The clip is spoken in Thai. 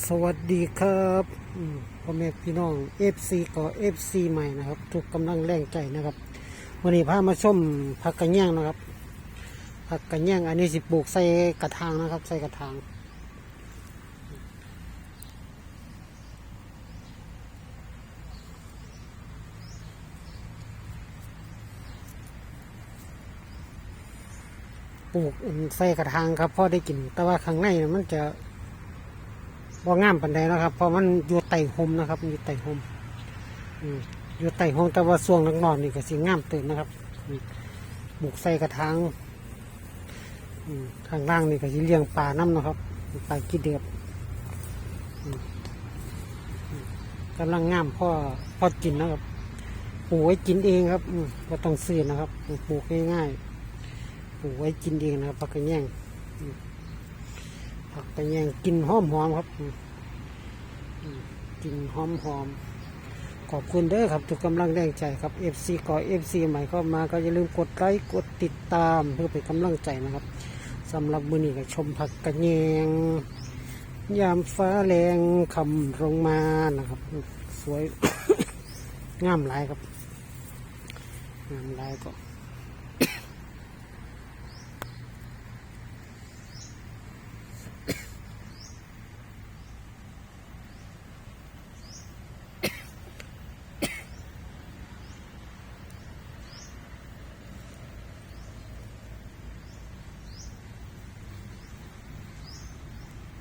สวัสดีครับพ่อแม่พี่น้อง FC ก็ FC ใหม่นะครับ ทุกกำลังแรงใจนะครับ วันนี้พามาชมผักกระเนียงนะครับผักกระเนียงอันนี้สิปลูกใส่กระถางนะครับ ใส่กระถางปลูกใส่กระถางครับพ่อได้กิน แต่ว่าข้างในน่ะมันจะ บ่งามปันใดนะครับ เพราะมันอยู่ไต่หมนะครับอยู่ไต่หมอืมอยู่ไต่หมแต่ว่าส่วงนักนอนนี่ก็สิงามตื่นนะครับบุกใส่กระถางข้างล่างนี่ก็สิเลี้ยงปลาน้ำนะครับปลากีเดือบกำลังงามพ่อพ่อกินนะครับปลูกไว้กินเองครับก็ต้องซื้อนะครับปลูกง่ายๆปลูกไว้กินเองนะครับผักกระแยง ผักกระแยงกินหอมหอมครับกินหอมหอมขอบคุณเด้อครับทุกกำลังแรงใจครับ FC ก่อ FC ใหม่เข้ามาก็อย่าลืมกดไลค์กดติดตามเพื่อเป็นกำลังใจนะครับสำหรับมือนี้ก็ชมผักกระแยง ยามฟ้าแรงคำลงมานะครับ สวยงามหลายครับงามหลายก็